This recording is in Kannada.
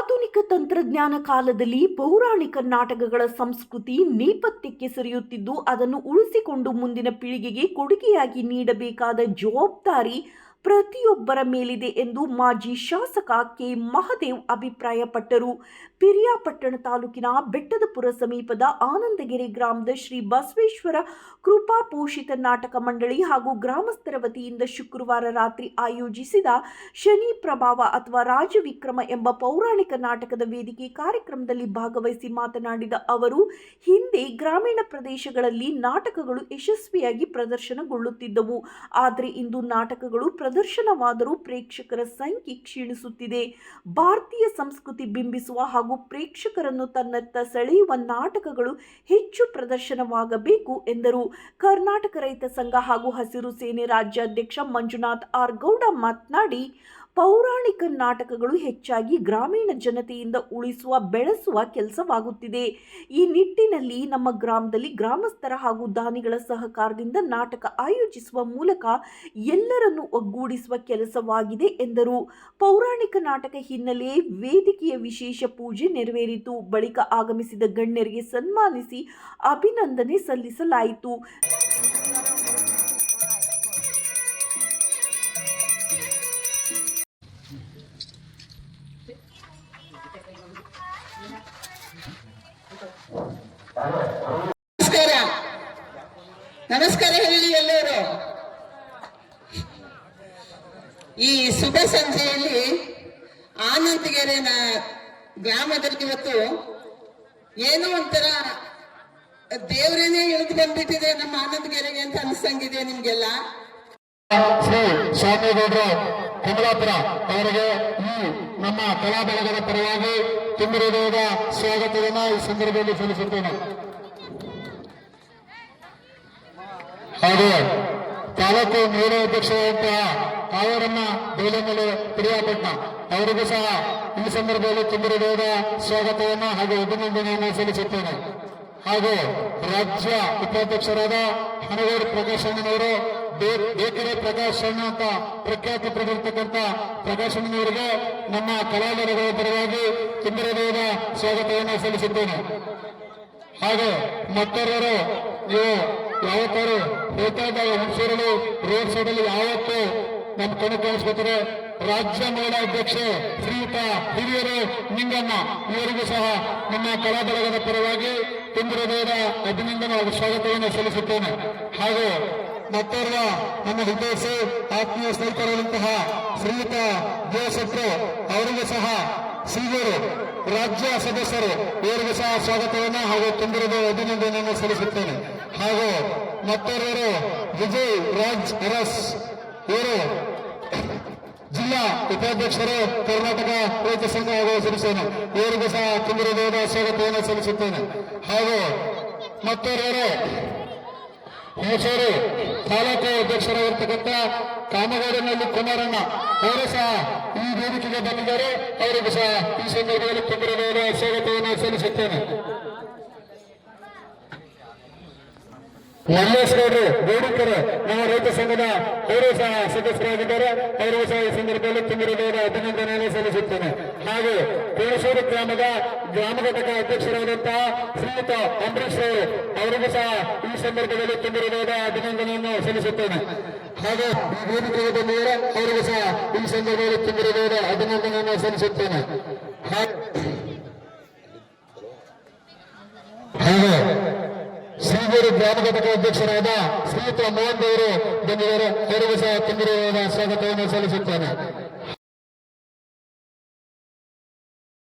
ಆಧುನಿಕ ತಂತ್ರಜ್ಞಾನ ಕಾಲದಲ್ಲಿ ಪೌರಾಣಿಕ ನಾಟಕಗಳ ಸಂಸ್ಕೃತಿ ನೇಪಥ್ಯಕ್ಕೆ ಸರಿಯುತ್ತಿದ್ದು, ಅದನ್ನು ಉಳಿಸಿಕೊಂಡು ಮುಂದಿನ ಪೀಳಿಗೆಗೆ ಕೊಡುಗೆಯಾಗಿ ನೀಡಬೇಕಾದ ಜವಾಬ್ದಾರಿ ಪ್ರತಿಯೊಬ್ಬರ ಮೇಲಿದೆ ಎಂದು ಮಾಜಿ ಶಾಸಕ ಕೆ. ಮಹದೇವ್ ಅಭಿಪ್ರಾಯಪಟ್ಟರು. ಪಿರಿಯಾಪಟ್ಟಣ ತಾಲೂಕಿನ ಬೆಟ್ಟದಪುರ ಸಮೀಪದ ಆನಂದಗಿರಿ ಗ್ರಾಮದ ಶ್ರೀ ಬಸವೇಶ್ವರ ಕೃಪಾ ಪೋಷಿತ ನಾಟಕ ಮಂಡಳಿ ಹಾಗೂ ಗ್ರಾಮಸ್ಥರ ವತಿಯಿಂದ ಶುಕ್ರವಾರ ರಾತ್ರಿ ಆಯೋಜಿಸಿದ ಶನಿ ಪ್ರಭಾವ ಅಥವಾ ರಾಜವಿಕ್ರಮ ಎಂಬ ಪೌರಾಣಿಕ ನಾಟಕದ ವೇದಿಕೆ ಕಾರ್ಯಕ್ರಮದಲ್ಲಿ ಭಾಗವಹಿಸಿ ಮಾತನಾಡಿದ ಅವರು, ಹಿಂದೆ ಗ್ರಾಮೀಣ ಪ್ರದೇಶಗಳಲ್ಲಿ ನಾಟಕಗಳು ಯಶಸ್ವಿಯಾಗಿ ಪ್ರದರ್ಶನಗೊಳ್ಳುತ್ತಿದ್ದವು. ಆದರೆ ಇಂದು ನಾಟಕಗಳು ಪ್ರದರ್ಶನವಾದರೂ ಪ್ರೇಕ್ಷಕರ ಸಂಖ್ಯೆ ಕ್ಷೀಣಿಸುತ್ತಿದೆ. ಭಾರತೀಯ ಸಂಸ್ಕೃತಿ ಬಿಂಬಿಸುವ ಹಾಗೂ ಪ್ರೇಕ್ಷಕರನ್ನು ತನ್ನತ್ತ ಸೆಳೆಯುವ ನಾಟಕಗಳು ಹೆಚ್ಚು ಪ್ರದರ್ಶನವಾಗಬೇಕು ಎಂದರು. ಕರ್ನಾಟಕ ರೈತ ಸಂಘ ಹಾಗೂ ಹಸಿರು ಸೇನೆ ರಾಜ್ಯಾಧ್ಯಕ್ಷ ಮಂಜುನಾಥ್ ಆರ್ ಗೌಡ ಮಾತನಾಡಿ ಪೌರಾಣಿಕ ನಾಟಕಗಳು ಹೆಚ್ಚಾಗಿ ಗ್ರಾಮೀಣ ಜನತೆಯಿಂದ ಉಳಿಸುವ, ಬೆಳೆಸುವ ಕೆಲಸವಾಗುತ್ತಿದೆ. ಈ ನಿಟ್ಟಿನಲ್ಲಿ ನಮ್ಮ ಗ್ರಾಮದಲ್ಲಿ ಗ್ರಾಮಸ್ಥರ ಹಾಗೂ ದಾನಿಗಳ ಸಹಕಾರದಿಂದ ನಾಟಕ ಆಯೋಜಿಸುವ ಮೂಲಕ ಎಲ್ಲರನ್ನು ಒಗ್ಗೂಡಿಸುವ ಕೆಲಸವಾಗಿದೆ ಎಂದರು. ಪೌರಾಣಿಕ ನಾಟಕ ಹಿನ್ನೆಲೆ ವೇದಿಕೆಯ ವಿಶೇಷ ಪೂಜೆ ನೆರವೇರಿತು. ಬಳಿಕ ಆಗಮಿಸಿದ ಗಣ್ಯರಿಗೆ ಸನ್ಮಾನಿಸಿ ಅಭಿನಂದನೆ ಸಲ್ಲಿಸಲಾಯಿತು. ನಮಸ್ಕಾರ. ನಮಸ್ಕಾರ ಹೇಳಿ ಎಲ್ಲರೂ. ಈ ಶುಭ ಸಂಜೆಯಲ್ಲಿ ಆನಂದಗೆರೆ ಗ್ರಾಮದಲ್ಲಿ ಇವತ್ತು ಏನೋ ಒಂಥರ ದೇವರೇನೆ ಇಳಿದು ಬಂದ್ಬಿಟ್ಟಿದೆ ನಮ್ಮ ಆನಂದಗೆರೆಗೆ ಅಂತ ಅನ್ಸಂಗಿದೆ ನಿಮ್ಗೆಲ್ಲ. ಶ್ರೀ ಕಮಲಾಪುರ ಅವರಿಗೆ ಈ ನಮ್ಮ ಕಲಾ ಬಳಗದ ಪರವಾಗಿ ತುಂಬಿರುವುದ ಸ್ವಾಗತವನ್ನು ಈ ಸಂದರ್ಭದಲ್ಲಿ ಸಲ್ಲಿಸುತ್ತೇನೆ. ಹಾಗೂ ತಾಲೂಕು ಮೇಲಾಧ್ಯಕ್ಷರಾದಂತಹ ಕಾವೇರಮ್ಮ ಬೇಲಮಲೆ ಪಿರಿಯಾಪಟ್ಟಣ ಅವರಿಗೂ ಸಹ ಈ ಸಂದರ್ಭದಲ್ಲಿ ತುಂಬಿರುವುದ ಸ್ವಾಗತವನ್ನು ಹಾಗೂ ಅಭಿನಂದನೆಯನ್ನು ಸಲ್ಲಿಸುತ್ತೇನೆ. ಹಾಗೂ ರಾಜ್ಯ ಉಪಾಧ್ಯಕ್ಷರಾದ ಹನಗೂರು ಪ್ರಕಾಶ್ ಅಣ್ಣನವರು ಬೇಕರೆ ಪ್ರಕಾಶ್ ಅಣ್ಣ ಅಂತ ಪ್ರಖ್ಯಾತಿ ಪಡೆದಿರ್ತಕ್ಕಂಥ ಪ್ರಕಾಶ್ ಅಣ್ಣನವರಿಗೆ ನಮ್ಮ ಕಲಾವಿದರುಗಳ ಪರವಾಗಿ ತುಂಬಿರದೇವ ಸ್ವಾಗತವನ್ನು ಸಲ್ಲಿಸಿದ್ದೇನೆ ಹಾಗೆ ಮತ್ತೊರವರು, ನೀವು ಯಾವತ್ತಾರು ಹೋಗ್ತಾ ಇದ್ದಾಗ ರೋಡ್ ಸೈಡ್ ಅಲ್ಲಿ ಯಾವತ್ತು ನಮ್ಮ ಕಣ್ಣು ಕಾಣಿಸ್ಕೊತಾರೆ ರಾಜ್ಯ ಮಹಿಳಾ ಅಧ್ಯಕ್ಷ ಶ್ರೀಯುತ ಹಿರಿಯರು ನಿಂಗಮ್ಮ ಇವರಿಗೂ ಸಹ ನಮ್ಮ ಕಲಾ ಬಳಗದ ಪರವಾಗಿ ತುಂಬಿರಬಹುದ ಅಭಿನಂದನೆ ಹಾಗೂ ಸ್ವಾಗತವನ್ನು ಸಲ್ಲಿಸುತ್ತೇನೆ. ಹಾಗೂ ಮತ್ತೋರ್ವ ನಮ್ಮ ಹಿತೋಸು ಆತ್ಮೀಯ ಸ್ನೇಹಿತರಾದಂತಹ ಶ್ರೀಯುತ ದೇವಸತ್ರು ಅವರಿಗೂ ಸಹ ಶ್ರೀಗರು ರಾಜ್ಯ ಸದಸ್ಯರು, ಇವರಿಗೂ ಸಹ ಸ್ವಾಗತವನ್ನು ಹಾಗೂ ತುಂಬಿರದ ಅಭಿನಂದನೆಯನ್ನು ಸಲ್ಲಿಸುತ್ತೇನೆ. ಹಾಗೂ ಮತ್ತೋರ್ವರು ವಿಜಯ್ ರಾಜ್ ಅರಸ್, ಇವರು ಜಿಲ್ಲಾ ಉಪಾಧ್ಯಕ್ಷರು ಕರ್ನಾಟಕ ರೈತ ಸಂಘ ಹಾಗೂ ಸಿರಿಸೇನೆ ಇವರಿಗೂ ಸಹ ತುಂಬಿರಬಹುದ ಸ್ವಾಗತವನ್ನು ಸಲ್ಲಿಸುತ್ತೇನೆ. ಹಾಗೂ ಮತ್ತೋರ್ವರು ಹುಣಸೂರು ತಾಲೂಕು ಅಧ್ಯಕ್ಷರಾಗಿರ್ತಕ್ಕಂಥ ಕಾಮಗಾರಿನಲ್ಲಿ ಕುಮಾರಣ್ಣ ಅವರು ಸಹ ಈ ವೇದಿಕೆಗೆ ಬಂದಿದ್ದಾರೆ. ಅವರಿಗೂ ಸಹ ಈ ಸಂದರ್ಭದಲ್ಲಿ ತುಂಬಿರಬಹುದ ಸ್ವಾಗತವನ್ನು ಸಲ್ಲಿಸುತ್ತೇನೆ. ಮಲ್ಲೇಶ್ ಗೌಡ್ರು ಗೌಡಿಕರು ನಮ್ಮ ರೈತ ಸಂಘದ ಅವರು ಸಹ ಸದಸ್ಯರಾಗಿದ್ದಾರೆ. ಅವರು ಸಹ ಈ ಸಂದರ್ಭದಲ್ಲಿ ತುಂಬಿರಬಹುದ ಅಭಿನಂದನೆಯನ್ನು ಸಲ್ಲಿಸುತ್ತೇನೆ. ಹಾಗೂ ಕೋಳಸೂರು ಗ್ರಾಮದ ಗ್ರಾಮ ಘಟಕ ಅಧ್ಯಕ್ಷರಾದಂತಹ ಶ್ರೀಯುತ ಅಂಬರೀಶ್ ಅವರು, ಅವರಿಗೂ ಸಹ ಈ ಸಂದರ್ಭದಲ್ಲಿ ತುಂಬಿರಬಹುದ ಅಭಿನಂದನೆಯನ್ನು ಸಲ್ಲಿಸುತ್ತೇನೆ. ಹಾಗೂ ಈ ವೇದಿಕೆಗೆ ಬಂದಿದ್ದಾರೆ. ಅವರಿಗೂ ಸಹ ಈ ಸಂದರ್ಭದಲ್ಲಿ ತುಂಬಿರಬಹುದ ಅಭಿನಂದನೆಯನ್ನು ಸಲ್ಲಿಸುತ್ತೇನೆ. ಹಾಗೂ ಶ್ರೀಗೂರು ಗ್ರಾಮ ಘಟಕ ಅಧ್ಯಕ್ಷರಾದ ಶ್ರೀಯುತ ಮೋಹನ್ ದೇವರು ಸಹ ತುಂಬಿರುವ ಸ್ವಾಗತವನ್ನು ಸಲ್ಲಿಸುತ್ತೇನೆ.